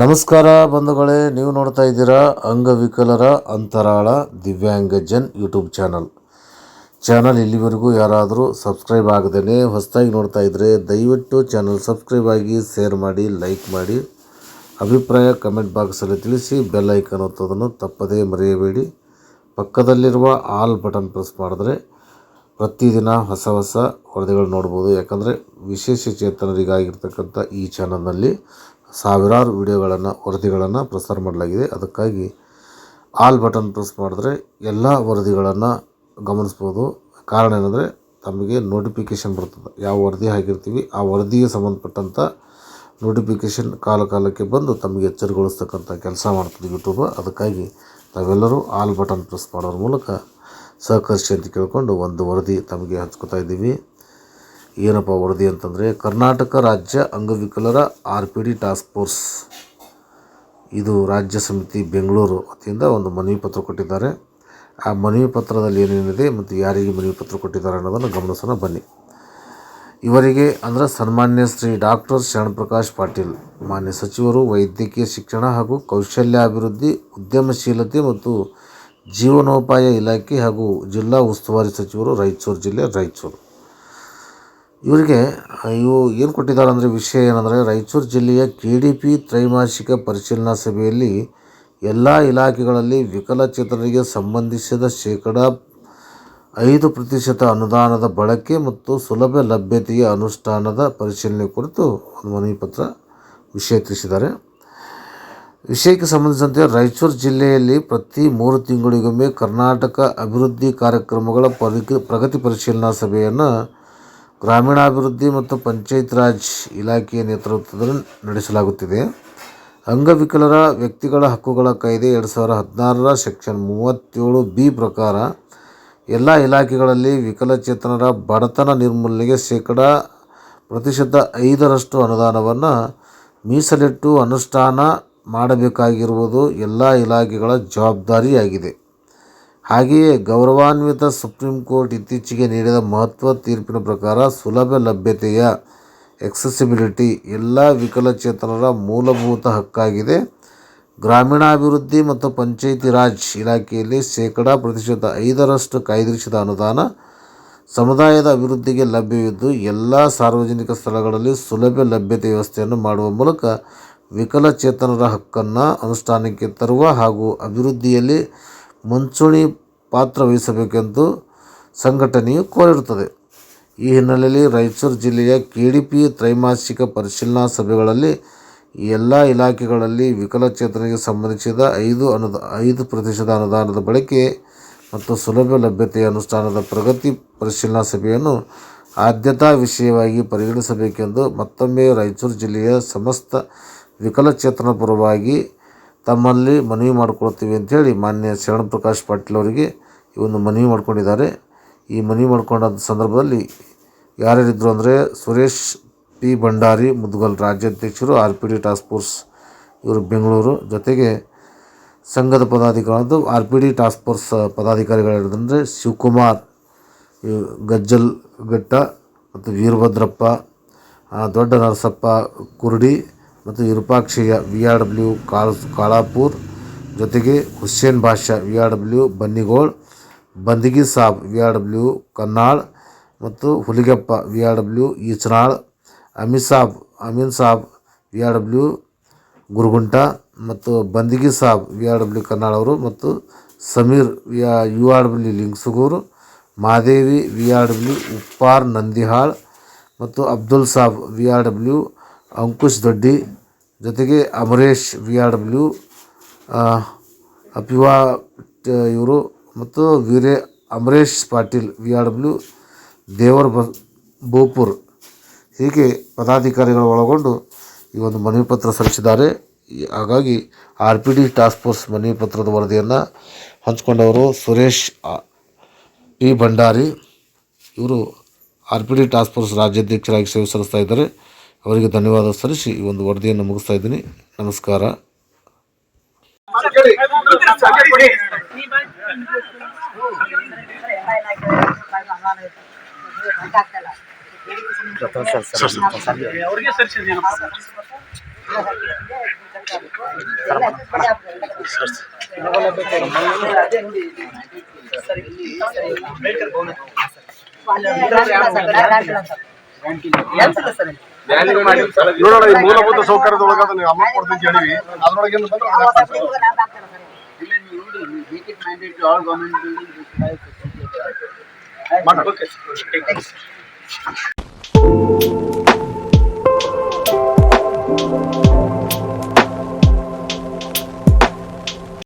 ನಮಸ್ಕಾರ ಬಂಧುಗಳೇ, ನೀವು ನೋಡ್ತಾ ಇದ್ದೀರಾ ಅಂಗವಿಕಲರ ಅಂತರಾಳ ದಿವ್ಯಾಂಗಜನ್ ಯೂಟ್ಯೂಬ್ ಚಾನಲ್. ಚಾನಲ್ ಇಲ್ಲಿವರೆಗೂ ಯಾರಾದರೂ ಸಬ್ಸ್ಕ್ರೈಬ್ ಆಗದೇ ಹೊಸದಾಗಿ ನೋಡ್ತಾ ಇದ್ದರೆ ದಯವಿಟ್ಟು ಚಾನಲ್ ಸಬ್ಸ್ಕ್ರೈಬ್ ಆಗಿ, ಶೇರ್ ಮಾಡಿ, ಲೈಕ್ ಮಾಡಿ, ಅಭಿಪ್ರಾಯ ಕಮೆಂಟ್ ಬಾಕ್ಸಲ್ಲಿ ತಿಳಿಸಿ, ಬೆಲ್ ಐಕನ್ ಒತ್ತೋದನ್ನು ತಪ್ಪದೇ ಮರೆಯಬೇಡಿ. ಪಕ್ಕದಲ್ಲಿರುವ ಆಲ್ ಬಟನ್ ಪ್ರೆಸ್ ಮಾಡಿದ್ರೆ ಪ್ರತಿದಿನ ಹೊಸ ಹೊಸ ವರದಿಗಳು ನೋಡ್ಬೋದು. ಯಾಕಂದರೆ ವಿಶೇಷ ಚೇತನರಿಗಾಗಿರ್ತಕ್ಕಂಥ ಈ ಚಾನಲ್ನಲ್ಲಿ ಸಾವಿರಾರು ವಿಡಿಯೋಗಳನ್ನು, ವರದಿಗಳನ್ನು ಪ್ರಸಾರ ಮಾಡಲಾಗಿದೆ. ಅದಕ್ಕಾಗಿ ಆಲ್ ಬಟನ್ ಪ್ರೆಸ್ ಮಾಡಿದ್ರೆ ಎಲ್ಲ ವರದಿಗಳನ್ನು ಗಮನಿಸ್ಬೋದು ಕಾರಣ ಏನಂದರೆ ತಮಗೆ ನೋಟಿಫಿಕೇಷನ್ ಬರ್ತದೆ. ಯಾವ ವರದಿ ಹಾಕಿರ್ತೀವಿ, ಆ ವರದಿಗೆ ಸಂಬಂಧಪಟ್ಟಂಥ ನೋಟಿಫಿಕೇಷನ್ ಕಾಲ ಕಾಲಕ್ಕೆ ಬಂದು ತಮಗೆ ಎಚ್ಚರಗೊಳಿಸ್ತಕ್ಕಂಥ ಕೆಲಸ ಮಾಡ್ತದೆ ಯೂಟ್ಯೂಬ್ ಅದಕ್ಕಾಗಿ ತಾವೆಲ್ಲರೂ ಆಲ್ ಬಟನ್ ಪ್ರೆಸ್ ಮಾಡೋದ್ರ ಮೂಲಕ ಸಹಕರಿಸಿ ಅಂತ ಕೇಳಿಕೊಂಡು ಒಂದು ವರದಿ ತಮಗೆ ಹಂಚ್ಕೋತಾ ಇದ್ದೀವಿ. ಏನಪ್ಪ ವರದಿ ಅಂತಂದರೆ, ಕರ್ನಾಟಕ ರಾಜ್ಯ ಅಂಗವಿಕಲರ R P D task force. ಇದು ರಾಜ್ಯ ಸಮಿತಿ ಬೆಂಗಳೂರು ವತಿಯಿಂದ ಒಂದು ಮನವಿ ಪತ್ರ ಕೊಟ್ಟಿದ್ದಾರೆ. ಆ ಮನವಿ ಪತ್ರದಲ್ಲಿ ಏನೇನಿದೆ ಮತ್ತು ಯಾರಿಗೆ ಮನವಿ ಪತ್ರ ಕೊಟ್ಟಿದ್ದಾರೆ ಅನ್ನೋದನ್ನು ಗಮನಿಸೋಣ, ಬನ್ನಿ. ಇವರಿಗೆ ಅಂದರೆ ಸನ್ಮಾನ್ಯ ಶ್ರೀ ಡಾಕ್ಟರ್ ಶರಣಪ್ರಕಾಶ್ ಪಾಟೀಲ್, ಮಾನ್ಯ ಸಚಿವರು, ವೈದ್ಯಕೀಯ ಶಿಕ್ಷಣ ಹಾಗೂ ಕೌಶಲ್ಯಾಭಿವೃದ್ಧಿ ಉದ್ಯಮಶೀಲತೆ ಮತ್ತು ಜೀವನೋಪಾಯ ಇಲಾಖೆ ಹಾಗೂ ಜಿಲ್ಲಾ ಉಸ್ತುವಾರಿ ಸಚಿವರು ರಾಯಚೂರು ಜಿಲ್ಲೆ ರಾಯಚೂರು. ಇವರಿಗೆ ಇವು ಏನು ಕೊಟ್ಟಿದ್ದಾರೆ ಅಂದರೆ ವಿಷಯ ಏನಂದರೆ ರಾಯಚೂರು ಜಿಲ್ಲೆಯ ಕೆ ಡಿ ಪಿ ತ್ರೈಮಾಸಿಕ ಪರಿಶೀಲನಾ ಸಭೆಯಲ್ಲಿ ಎಲ್ಲ ಇಲಾಖೆಗಳಲ್ಲಿ ವಿಕಲಚೇತನರಿಗೆ ಸಂಬಂಧಿಸಿದ ಶೇಕಡ ಐದು ಪ್ರತಿಶತ ಅನುದಾನದ ಬಳಕೆ ಮತ್ತು ಸುಲಭ ಲಭ್ಯತೆಯ ಅನುಷ್ಠಾನದ ಪರಿಶೀಲನೆ ಕುರಿತು ಒಂದು ಮನವಿ ಪತ್ರ ವಿಷಯ ತಿಳಿಸಿದ್ದಾರೆ. ವಿಷಯಕ್ಕೆ ಸಂಬಂಧಿಸಿದಂತೆ ರಾಯಚೂರು ಜಿಲ್ಲೆಯಲ್ಲಿ ಪ್ರತಿ ಮೂರು ತಿಂಗಳಿಗೊಮ್ಮೆ ಕರ್ನಾಟಕ ಅಭಿವೃದ್ಧಿ ಕಾರ್ಯಕ್ರಮಗಳ ಪ್ರಗತಿ ಪರಿಶೀಲನಾ ಸಭೆಯನ್ನು ಗ್ರಾಮೀಣಾಭಿವೃದ್ಧಿ ಮತ್ತು ಪಂಚಾಯತ್ ರಾಜ್ ಇಲಾಖೆಯ ನೇತೃತ್ವದಲ್ಲಿ ನಡೆಸಲಾಗುತ್ತಿದೆ. ಅಂಗವಿಕಲರ ವ್ಯಕ್ತಿಗಳ ಹಕ್ಕುಗಳ ಕಾಯ್ದೆ ಎರಡು ಸಾವಿರ ಹದಿನಾರರ ಸೆಕ್ಷನ್ ಮೂವತ್ತೇಳು ಬಿ ಪ್ರಕಾರ ಎಲ್ಲ ಇಲಾಖೆಗಳಲ್ಲಿ ವಿಕಲಚೇತನರ ಬಡತನ ನಿರ್ಮೂಲನೆಗೆ ಶೇಕಡ ಪ್ರತಿಶತ ಐದರಷ್ಟು ಅನುದಾನವನ್ನು ಮೀಸಲಿಟ್ಟು ಅನುಷ್ಠಾನ ಮಾಡಬೇಕಾಗಿರುವುದು ಎಲ್ಲ ಇಲಾಖೆಗಳ ಜವಾಬ್ದಾರಿಯಾಗಿದೆ. ಹಾಗೆಯೇ ಗೌರವಾನ್ವಿತ ಸುಪ್ರೀಂ ಕೋರ್ಟ್ ಇತ್ತೀಚೆಗೆ ನೀಡಿದ ಮಹತ್ವ ತೀರ್ಪಿನ ಪ್ರಕಾರ ಸುಲಭ ಲಭ್ಯತೆಯ ಎಕ್ಸೆಸಿಬಿಲಿಟಿ ಎಲ್ಲ ವಿಕಲಚೇತನರ ಮೂಲಭೂತ ಹಕ್ಕಾಗಿದೆ. ಗ್ರಾಮೀಣಾಭಿವೃದ್ಧಿ ಮತ್ತು ಪಂಚಾಯತಿ ರಾಜ್ ಇಲಾಖೆಯಲ್ಲಿ ಶೇಕಡಾ ಪ್ರತಿಶತ ಐದರಷ್ಟು ಕಾಯ್ದಿರಿಸಿದ ಅನುದಾನ ಸಮುದಾಯದ ಅಭಿವೃದ್ಧಿಗೆ ಲಭ್ಯವಿದ್ದು, ಎಲ್ಲ ಸಾರ್ವಜನಿಕ ಸ್ಥಳಗಳಲ್ಲಿ ಸುಲಭ ಲಭ್ಯತೆ ವ್ಯವಸ್ಥೆಯನ್ನು ಮಾಡುವ ಮೂಲಕ ವಿಕಲಚೇತನರ ಹಕ್ಕನ್ನು ಅನುಷ್ಠಾನಕ್ಕೆ ತರುವ ಹಾಗೂ ಅಭಿವೃದ್ಧಿಯಲ್ಲಿ ಮುಂಚೂಣಿ ಪಾತ್ರ ವಹಿಸಬೇಕೆಂದು ಸಂಘಟನೆಯು ಕೋರಿರುತ್ತದೆ. ಈ ಹಿನ್ನೆಲೆಯಲ್ಲಿ ರಾಯಚೂರು ಜಿಲ್ಲೆಯ ಕೆ ಡಿ ಪಿ ತ್ರೈಮಾಸಿಕ ಪರಿಶೀಲನಾ ಸಭೆಗಳಲ್ಲಿ ಎಲ್ಲ ಇಲಾಖೆಗಳಲ್ಲಿ ವಿಕಲಚೇತನರಿಗೆ ಸಂಬಂಧಿಸಿದ ಐದು ಅನುದ, ಐದು ಪ್ರತಿಶತ ಅನುದಾನದ ಬಳಕೆ ಮತ್ತು ಸುಲಭ ಲಭ್ಯತೆಯ ಅನುಷ್ಠಾನದ ಪ್ರಗತಿ ಪರಿಶೀಲನಾ ಸಭೆಯನ್ನು ಆದ್ಯತಾ ವಿಷಯವಾಗಿ ಪರಿಗಣಿಸಬೇಕೆಂದು ಮತ್ತೊಮ್ಮೆ ರಾಯಚೂರು ಜಿಲ್ಲೆಯ ಸಮಸ್ತ ವಿಕಲಚೇತನ ಪರವಾಗಿ ತಮ್ಮಲ್ಲಿ ಮನವಿ ಮಾಡಿಕೊಳ್ತೀವಿ ಅಂಥೇಳಿ ಮಾನ್ಯ ಶರಣ ಪ್ರಕಾಶ್ ಪಾಟೀಲ್ ಅವರಿಗೆ ಈ ಒಂದು ಮನವಿ ಮಾಡ್ಕೊಂಡಿದ್ದಾರೆ. ಈ ಮನವಿ ಮಾಡ್ಕೊಂಡಂಥ ಸಂದರ್ಭದಲ್ಲಿ ಯಾರ್ಯಾರಿದ್ದರು ಅಂದರೆ ಸುರೇಶ್ ಪಿ ಭಂಡಾರಿ, ಮುದ್ಗಲ್ ರಾಜ್ಯಾಧ್ಯಕ್ಷರು R P D task force ಇವರು ಬೆಂಗಳೂರು. ಜೊತೆಗೆ ಸಂಘದ ಪದಾಧಿಕಾರಿಗಳು R P D task force ಪದಾಧಿಕಾರಿಗಳಂದರೆ Shivakumar, Gajjal Ghatta ಮತ್ತು ವೀರಭದ್ರಪ್ಪ ದೊಡ್ಡ ನರಸಪ್ಪ ಕುರುಡಿ ಮತ್ತು Virupakshayya V R W Kal Kalapur ಜೊತೆಗೆ Hussain Basha V R W Bannigol, Bandagi Sab V R W Kannal ಮತ್ತು Huligeppa V R W Eechanal, Ameen Sab Ameen Sab V R W Gurugunta ಮತ್ತು Bandagi Sab V R W Kannal ಅವರು ಮತ್ತು Sameer V R U R W Lingsugur, Madevi V R W Uppar Nandihal ಮತ್ತು Abdul Sab V R W Ankush Doddi ಜೊತೆಗೆ Amaresh V R W ಅಪಿವಾ ಇವರು ಮತ್ತು Veere Amaresh Patil V R W, Devara Bopur. ಹೀಗೆ ಪದಾಧಿಕಾರಿಗಳು ಒಳಗೊಂಡು ಈ ಒಂದು ಮನವಿ ಪತ್ರ ಸಲ್ಲಿಸಿದ್ದಾರೆ. ಹಾಗಾಗಿ R P D task force ಮನವಿ ಪತ್ರದ ವರದಿಯನ್ನು ಹಂಚಿಕೊಂಡವರು ಸುರೇಶ್ ಪಿ ಭಂಡಾರಿ. ಇವರು R P D task force ರಾಜ್ಯಾಧ್ಯಕ್ಷರಾಗಿ ಸೇವೆ ಸಲ್ಲಿಸ್ತಾ ಇದ್ದಾರೆ. ಅವರಿಗೆ ಧನ್ಯವಾದ ಸಲ್ಲಿಸಿ ಈ ಒಂದು ವರದಿಯನ್ನು ಮುಗಿಸ್ತಾ ಇದ್ದೀನಿ. ನಮಸ್ಕಾರ. ಸರ್ ನೋಡೋಣ ಈ ಮೂಲಭೂತ ಸೌಕರ್ಯದೊಳಗ ಅದನ್ನ ಅಮೌಂಟ್ ಕೊಡ್ತೀನಿ ಅಂತ ಹೇಳಿವಿ ಅದ್ರೊಳಗೆ mandatory to